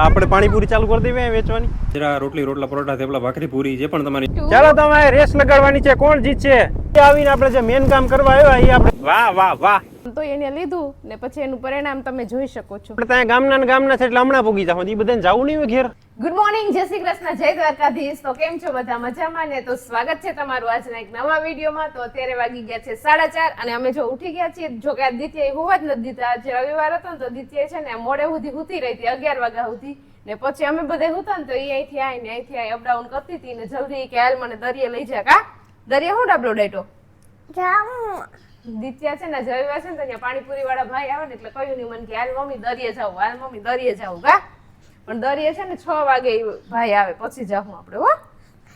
આપણે પાણીપુરી ચાલુ કરી દેવી વેચવાની. જરા રોટલી રોટલા પરોઠા થેપલા ભાખરી પૂરી જે પણ તમારી ચાલો તમારે રેસ લગાડવાની છે કોણ જીતશે? એ આવીને આપણે જે મેન કામ કરવા આવ્યા એ આપણે વાહ વાહ વાહ. તો એને લીધું ને પછી એનું પરિણામ તમે જોઈ શકો છો. આપણે ત્યાં ગામના ને ગામના છે એટલે હમણાં ભોગી જાવ એ બધાને જવું નહીં હોય ઘેર. ગુડ મોર્નિંગ જય શ્રી કૃષ્ણ જય દ્વારકાધીશ. તો કેમ છો બધા? મજામાં ને? તો સ્વાગત છે તમારું આજના એક નવા વિડીયોમાં. તો અત્યારે વાગી ગયા છે સાડા ચાર અને અમે જો ઉઠી ગયા છીએ. જો કે આ દિત્ય હોવા જ નથી દીધા. આજે રવિવાર હતો ને તો દિત્ય છે ને મોડે સુધી ઉતી રહી હતી અગિયાર વાગ્યા સુધી. ને પછી અમે બધે હુતા ને તો એ અહીંથી આવીને અહીંથી આવી અપડાઉન કરતી હતી ને જલ્દી કે હાલ મને દરિયે લઈ જા. કા? દરિયા હું ડાબલો ડાયટો દિત્યા છે ને જયવા છે ને તો અહીંયા પાણીપુરી વાળા ભાઈ આવે ને એટલે કહ્યું નહીં મને કે હાલ મમ્મી દરિયે જાવ હાલ મમ્મી દરિયે જાવ કા? પણ દરિયે છે ને છ વાગે ભાઈ આવે, પછી જાઉં આપણે, હો.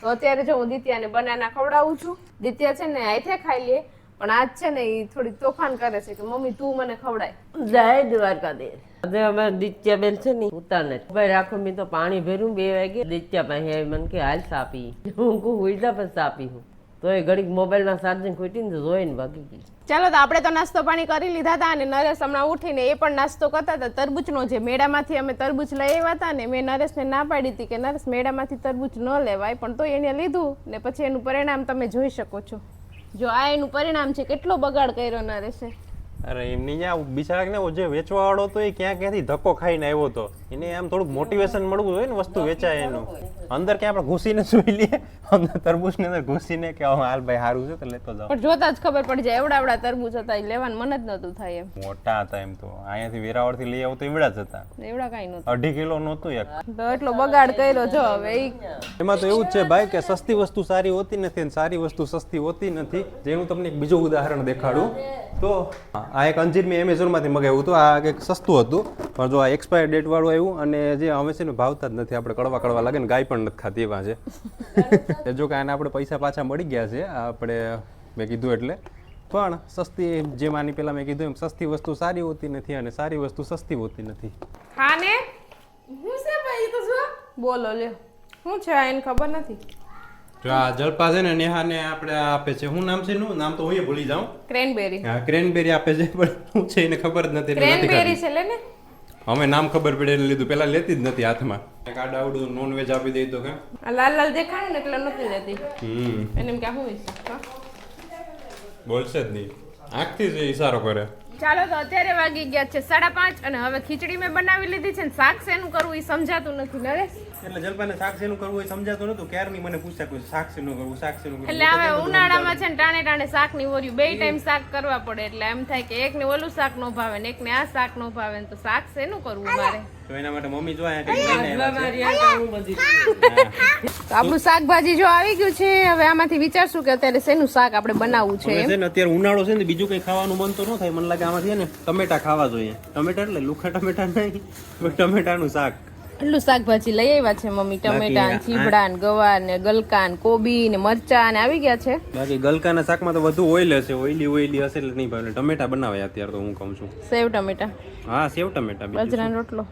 તો અત્યારે જો હું દિત્યાને બનાના ખવડાવું છું. દિત્યા છે ને આઈથે ખાઈ લે, પણ આજ છે ને એ થોડીક તોફાન કરે છે કે, મમ્મી, તું મને ખવડાય. જય દ્વારકાધીશ. આજે અમે દિત્યાબેન છે ને, ઉતારને. ભાઈ રાખો, મેં તો પાણી ભેરું બે વાગે. દિત્યા પાસે મને કે, હાલ સાપી હું કહું ઉઈજા પણ સાપી હું. તો એ ઘડીક મોબાઈલમાં ચાર્જિંગ ખૂટીને તો જોઈને ભાગી ગઈ. ચાલો તો આપણે તો નાસ્તો પાણી કરી લીધા હતા અને નરેશ હમણાં ઉઠીને એ પણ નાસ્તો કરતા હતા. તરબૂચનો જે મેળામાંથી અમે તરબૂચ લઈ આવ્યા હતા ને મેં નરેશને ના પાડી હતી કે નરેશ મેળામાંથી તરબૂચ ન લેવાય પણ તો એને લીધું ને પછી એનું પરિણામ તમે જોઈ શકો છો. જો આ એનું પરિણામ છે કેટલો બગાડ કર્યો નરેશે. અરે એમની બિચારા ને જે વેચવા વાળો હતો એ ક્યાં ક્યાંથી ધક્કો ખાઈને આવ્યો હતો એને આમ થોડુંક મોટિવેશન મળવું જોઈએ ને વસ્તુ વેચાય એનું. અંદર ક્યાં આપણે ઘૂસીને સુઈ લઈએ. અંદર તરબૂચની અંદર ઘૂસીને કે હાલ ભાઈ સારું છે તો લેતો જાઓ. પણ જોતા જ ખબર પડી જાય એવડા એવડા તરબૂચ હતા એ લેવાનું મન જ નતું થાય એમ. મોટા હતા એમ તો. અહીંયાથી વેરાવળથી લઈ આવું તો એવડા જ હતા. એવડા કઈ નતું અઢી કિલો નહોતું એક તો એટલો બગાડ કર્યો જો હવે એમાં તો એવું જ છે ભાઈ કે સસ્તી વસ્તુ સારી હોતી નથી અને સારી વસ્તુ સસ્તી હોતી નથી. જેનું તમને એક બીજું ઉદાહરણ દેખાડું. તો આ એક અંજીર મેં એમેઝોનમાંથી મગાવ્યું હતું. આ એક સસ્તું હતું. પણ જો આ એક્સપાયર ડેટ વાળું આવ્યું અને જે હવે છે ને ભાવતા જ નથી. આપણે કડવા કડવા લાગે ને ગાય પણ નથી ખાતી એવા છે. જો કે આને આપણે પૈસા પાછા મળી ગયા છે આપણે મેં કીધું એટલે. પણ સસ્તી જેમ આની પહેલાં મેં કીધું એમ સસ્તી વસ્તુ સારી હોતી નથી અને સારી વસ્તુ સસ્તી હોતી નથી. હા ને હું છે ભાઈ? તો જો. બોલો લે હું છે એને ખબર નથી? જો આ જલપા છે ને નેહાને આપણે આપે છે. શું નામ છે એનું? નામ તો હું ભૂલી જાઉં. ક્રેનબેરી. હા ક્રેનબેરી આપે છે પણ શું છે એને ખબર જ નથી ક્રેનબેરી છે લે ને. અમે નામ ખબર પડે એટલે લીધું. પેલા લેતી જ નથી હાથમાં. કાડા આવડું નોન વેજ આપી દઈ તો કે? લાલ લાલ દેખાય ને એટલે નથી લેતી. હમ. એને એમ કે હા? બોલશે જ નહીં. આંખથી જ ઈશારો કરે. ચાલો તો અત્યારે વાગી ગયા છે સાડા પાંચ અને હવે ખીચડી મેં બનાવી લીધી છે ને શાક શેનું કરવું એ સમજાતું નથી નરેશ. એટલે જલપાને શાક શેનું કરવું એ સમજાતું નતું ક્યારની મને પૂછતા કોઈ શાક શેનું કરવું શાક શેનું કરવું? એટલે હવે ઉનાળામાં છે ને ટાણે ટાણે શાકની ઓર્યું બે ટાઈમ શાક કરવા પડે એટલે એમ થાય કે એક ને ઓલું શાક નો ભાવે ને એક ને આ શાક નો ભાવે ને તો શાક શેનું કરવું મારે? તો એના માટે મમ્મી જો અહીંયા કંઈક લઈને આવ્યા મારી આ હું બધી તો આપણું શાકભાજી જો આવી ગયું છે હવે આમાંથી વિચારશું કે અત્યારે શેનું શાક આપણે બનાવવું છે એમ. છે ને અત્યારે ઉનાળો છે ને બીજું કઈ ખાવાનું મન તો ન થાય. મને લાગે આમાંથી ને ટમેટા ખાવા જોઈએ. ટમેટા એટલે લુખા ટમેટા નહીં પણ ટમેટાનું શાક. એટલું શાકભાજી લઈ આવ્યા છે મમ્મી. ટમેટા ને ચીબડા ને ગવાર ને ગલકા ને કોબી ને મરચા ને આવી ગયા છે. બાકી ગલકાના શાકમાં તો વધુ ઓઇલ હશે. ઓઇલી ઓઇલી હશે એટલે નહીં ભાવે. ટમેટા બનાવે અત્યારે તો હું કહું છું. સેવ ટમેટા. હા સેવ ટમેટા બીજું બાજરાનો રોટલો.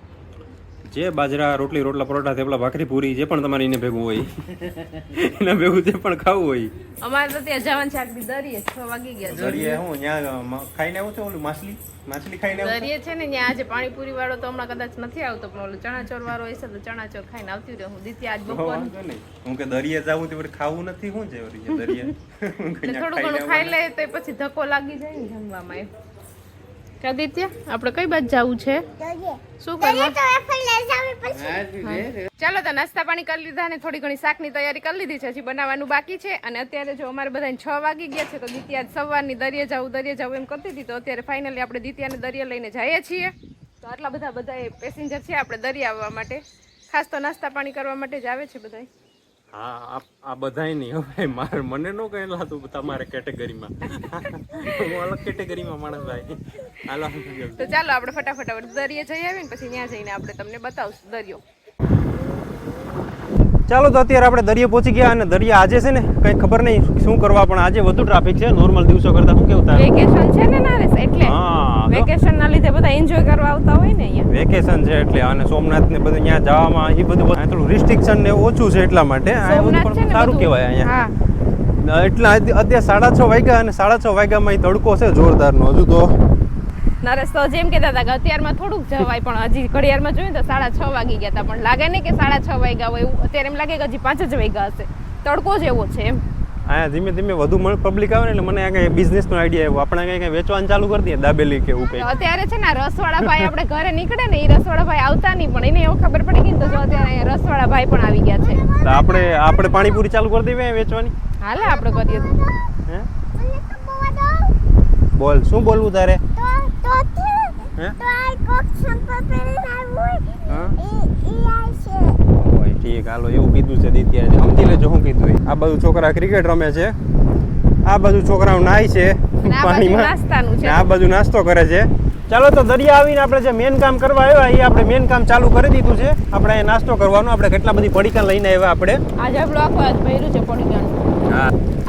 જે બાજરા રોટલી રોટલા પરોઠા થેપલા ભાખરી પૂરી જે પણ તમારે એને ભેગું હોય એના ભેગું જે પણ ખાવું હોય. અમારે તો ત્યાં જવાન શાક બી દરિયે છ વાગી ગયા દરિયે હું ત્યાં ખાઈને આવું છું ઓલું માછલી માછલી ખાઈને આવું દરિયે છે. ને ત્યાં આજે પાણીપુરી વાળો તો હમણાં કદાચ નથી આવતો પણ ઓલું ચણાચોર વાળો હશે તો ચણાચોર ખાઈને આવતી રહે. હું દીતી આજ બપોર. હું કે દરિયે જાવું તો ખાવું નથી શું જે દરિયે. હું થોડું ઘણું ખાઈ લે તો પછી ધક્કો લાગી જાય ને જમવામાં આદિત્ય આપણે કઈ બાજુ જવું છે? શું કરવા? ચાલો તો નાસ્તા પાણી કરી લીધા ને થોડી ઘણી શાકની તૈયારી કરી લીધી છે. હજી બનાવવાનું બાકી છે. અને અત્યારે જો અમારે બધાને છ વાગી ગયા છે તો દિત્યા સવારની દરિયે જવું દરિયે જવું એમ કરતી હતી તો અત્યારે ફાઇનલી આપણે દિત્યાને દરિયે લઈને જઈએ છીએ. તો આટલા બધા બધા પેસેન્જર છે આપણે દરિયા આવવા માટે. ખાસ તો નાસ્તા પાણી કરવા માટે જ આવે છે બધા હા આ- બધાય નહીં હવે મારે મને નો કહેલા હતું તમારે કેટેગરીમાં. હું અલગ કેટેગરીમાં માણસ ભાઈ. હાલો તો ચાલો, આપણે ફટાફટ દરિયે જઈ આવીએ ને પછી ત્યાં જઈને આપણે તમને બતાવશું. દરિયો. ચાલો તો અત્યારે આપણે દરિયે પહોંચી ગયા અને દરિયા આજે છે ને કંઈ ખબર નહીં શું કરવા પણ આજે વધુ ટ્રાફિક છે. નોર્મલ દિવસો કરતા શું કેવું થાય વેકેશન છે ને નારેશ એટલે હા વેકેશન ના લીધે બધા એન્જોય કરવા આવતા હોય ને અહીંયા. વેકેશન છે એટલે અને સોમનાથ ને બધું ત્યાં જવામાં એ બધું થોડું રિસ્ટ્રિક્શન ને ઓછું છે એટલા માટે. અહીંયા બધું પણ સારું. કહેવાય અહીંયા. એટલા અત્યારે સાડા છ વાગ્યા અને સાડા છ વાગ્યામાં તડકો છે જોરદારનો હજુ તો. નરેશ તો જેમ કહેતા હતા કે અત્યારમાં થોડુંક જવાય પણ હજી ઘડિયાળમાં જોયું તો સાડા છ વાગી ગયા હતા. પણ લાગે નહીં કે સાડા છ વાગ્યા હોય એવું. અત્યારે એમ લાગે કે હજી પાંચ જ વાગ્યા હશે. તડકો જ એવો છે એમ. અહીંયા ધીમે ધીમે વધુ પબ્લિક આવે ને એટલે મને આ બિઝનેસ બિઝનેસનો આઈડિયા આવ્યો. આપણે કંઈ કંઈ વેચવાનું ચાલુ કરી દઈએ દાબેલી કે એવું કઈ અત્યારે છે ને રસવાળા ભાઈ આપણે ઘરે નીકળે ને એ રસવાળા ભાઈ આવતા નહીં પણ એને એવું ખબર પડી ગઈ તો જો અત્યારે અહીંયા રસવાળા ભાઈ પણ આવી ગયા છે. તો આપણે આપણે પાણીપુરી ચાલુ કરી દઈએ વેચવાની? હાલે આપણે કરીએ બોલ શું બોલવું તારે? ઠીક. હાલો એવું કીધું છે દિત્યાએ સમજી લેજો શું કીધું એ. આ બધું છોકરા ક્રિકેટ રમે છે. આ બધું છોકરાઓ નાય છે. પાણીમાં. આ બધું નાસ્તો કરે છે. ચાલો તો દરિયા આવીને આપણે જે મેન કામ કરવા આવ્યા એ આપણે મેન કામ ચાલુ કરી દીધું છે. આપણે નાસ્તો કરવાનો. આપણે કેટલા બધી પડીકા લઈને આવ્યા આપણે. આજે આપણો આખો આજ ભર્યું છે પડીકાનું.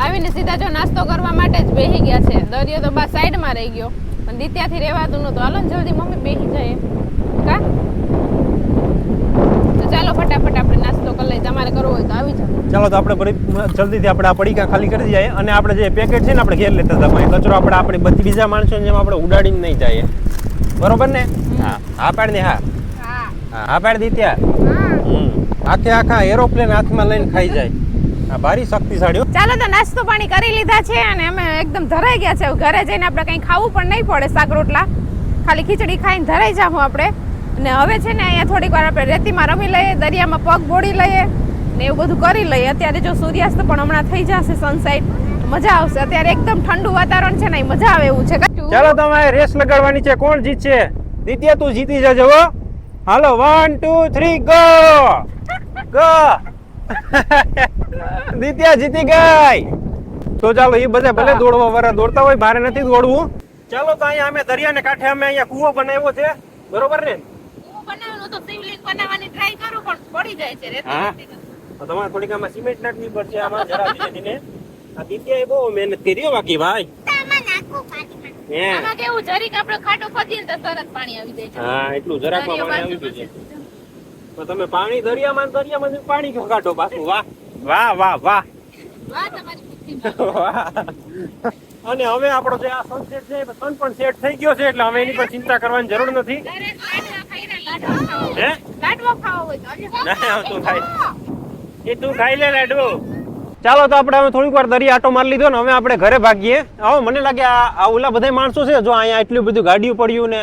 આવીને સીધા જો નાસ્તો કરવા માટે જ બેસી ગયા છે. દરિયો તો બા સાઈડમાં રહી ગયો. દિત્યાથી રહેવાતું નહોતું. હાલો ને જલ્દી મમ્મી બેસી જાય કા? તો ચાલો ફટાફટ આપણે નાસ્તો કરી લઈએ. તમારે કરવો હોય તો આવી જાઓ. ચાલો તો આપણે જલ્દીથી આપણે આ પડીકા ખાલી કરી દઈએ. અને આપણે જે પેકેટ છે ને આપણે ઘેર લેતા હતા પણ કચરો આપણે આપણે બધી બીજા માણસોની જેમ આપણે ઉડાડીને નહીં જઈએ બરોબર ને? હા. હા પાડ દે હા. હા પાડ દી હમ. આખે આખા એરોપ્લેન હાથમાં લઈને ખાઈ જાય. આ ભારી શક્તિશાળી ચાલો તો નાસ્તો પાણી કરી લીધા છે અને અમે એકદમ ધરાઈ ગયા છે. ઘરે જઈને આપણે કંઈ ખાવું પણ નહીં પડે શાક રોટલા. ખાલી ખીચડી ખાઈને ધરાઈ જાઉં આપણે. અને હવે છે ને અહીંયા થોડીક વાર આપણે રેતીમાં રમી લઈએ દરિયામાં પગ બોડી લઈએ ને એવું બધું કરી લઈએ. અત્યારે જો સૂર્યાસ્ત પણ હમણાં થઈ જશે સનસાઇટ મજા આવશે. અત્યારે એકદમ ઠંડુ વાતાવરણ છે ને મજા આવે એવું છે. ચાલો તમારે રેસ લગાડવાની છે. કોણ જીતશે? દિત્યા તું જીતી જજો હો. હાલો one two three go go Ditya જીતી ગઈ. તો ચાલો એ બધા ભલે દોડવા વાળા દોડતા હોય મારે નથી દોડવું. ચાલો તો અહીંયા અમે દરિયાને કાંઠે અમે અહીંયા કૂવો બનાવ્યો છે. બરોબર ને? બનાવવાનું તો શિવલિંગ બનાવવાની ટ્રાય કરું પણ પડી જાય છે રેતી તો તમારે થોડીક આમાં સિમેન્ટ નાખવી પડશે આમાં જરા ધીરે ધીરે આ દિત્યાએ બહુ મહેનત કરી બાકી ભાઈ. આમાં કેવું જરીક આપણે ખાટો ખોદીએ તો તરત પાણી આવી જાય. હા એટલું જરાક પાણી આવી તો તમે પાણી દરિયામાં દરિયામાં પાણી ક્યાં કાઢો પાછું વાહ. વાહ વાહ વાહ. અને હવે આપણો જે આ સનસેટ છે સન પણ સેટ થઈ ગયો છે એટલે હવે એની પર ચિંતા કરવાની જરૂર નથી. લાડવા લાડવા. હે? લાડવા તો. એ તું ખાઈ લે લાડુ. ચાલો તો આપણે હવે થોડીક વાર દરિયા આટો મારી લીધો ને હવે આપણે ઘરે ભાગીએ. આવો મને લાગે આ આ ઓલા બધા માણસો છે જો અહીંયા એટલું બધું ગાડીઓ પડ્યું ને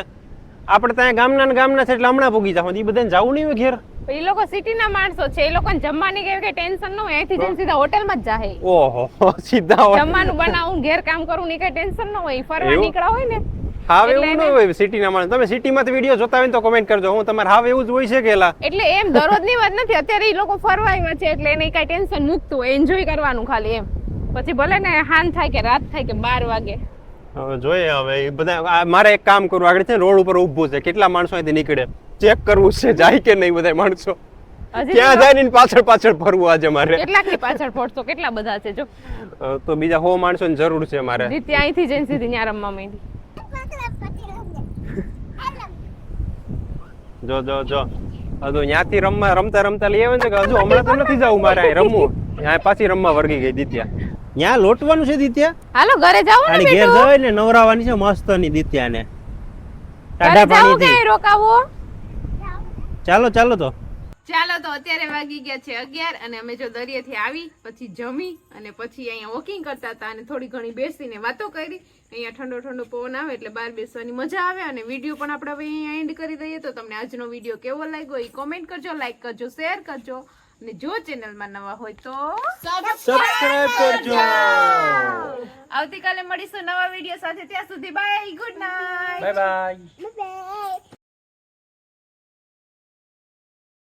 આપણે ત્યાં ગામના ને ગામના છે એટલે હમણાં ભોગી જાવ એ બધાને જવું નહીં હોય ઘેર. એ લોકો સિટીના માણસો છે. એ લોકોને જમવાની કે ટેન્શન ન હોય. અહીંથી જઈને સીધા હોટેલમાં જ જાહે. ઓહો સીધા જમવાનું બનાવું ઘેર કામ કરું ની કઈ ટેન્શન ન હોય. ફરવા? નીકળ્યા હોય ને. હાવ એવું ન હોય સિટીના માણસ. તમે સિટીમાંથી વીડિયો જોતા હોય ને તો કમેન્ટ કરજો. હું તમારે હાવ એવું જ હોય છે કેલા એટલે એમ દરરોજની વાત નથી. અત્યારે એ લોકો ફરવા આવ્યા છે એટલે એને કઈ ટેન્શન મુકતું હોય. એન્જોય કરવાનું ખાલી એમ. પછી ભલે ને હાન થાય કે રાત થાય કે બાર વાગે. હવે જોઈએ હવે એ બધા મારે એક કામ કરવું આગળ છે રોડ ઉપર ઊભું છે. કેટલા માણસો અહીંથી નીકળે? ચેક કરવું છે જાય કે નહીં બધા માણસો? ક્યાં જાય ને પાછળ પાછળ ફરવું આજે મારે? કેટલા ની પાછળ પડશો કેટલા બધા છે જો. તો બીજા હો માણસોની જરૂર છે મારે. રીતિ અહીંથી જઈને સીધી ત્યાં રમવા માંડી. જો જો જો. હજુ ત્યાંથી રમવા રમતા રમતા લઈ આવે ને કે હજુ હમણાં તો નથી જવું મારે રમવું. ત્યાં પાછી રમવા વર્ગી ગઈ દિત્યા. ત્યાં લોટવાનું છે દિત્યા? હાલો ઘરે જાવ ને ઘેર જાવ ને નવરાવાની છે મસ્તની દિત્યા ને ટાઢા પાણી પાણીથી રોકાવો? ચાલો ચાલો તો. ચાલો તો અત્યારે વાગી ગયા છે અગિયાર અને અમે જો દરિયેથી આવી પછી જમી અને પછી અહીંયા વોકિંગ કરતા હતા અને થોડી ઘણી બેસીને વાતો કરી. અહીંયા ઠંડો ઠંડો પવન આવે એટલે બહાર બેસવાની મજા આવે અને વીડિયો પણ આપણે હવે અહીંયા એન્ડ કરી દઈએ. તો તમને આજનો વીડિયો કેવો લાગ્યો એ કોમેન્ટ કરજો લાઈક કરજો શેર કરજો. અને જો ચેનલમાં નવા હોય તો સબસ્ક્રાઇબ કરજો. આવતીકાલે મળીશું નવા વીડિયો સાથે. ત્યાં સુધી bye good night bye bye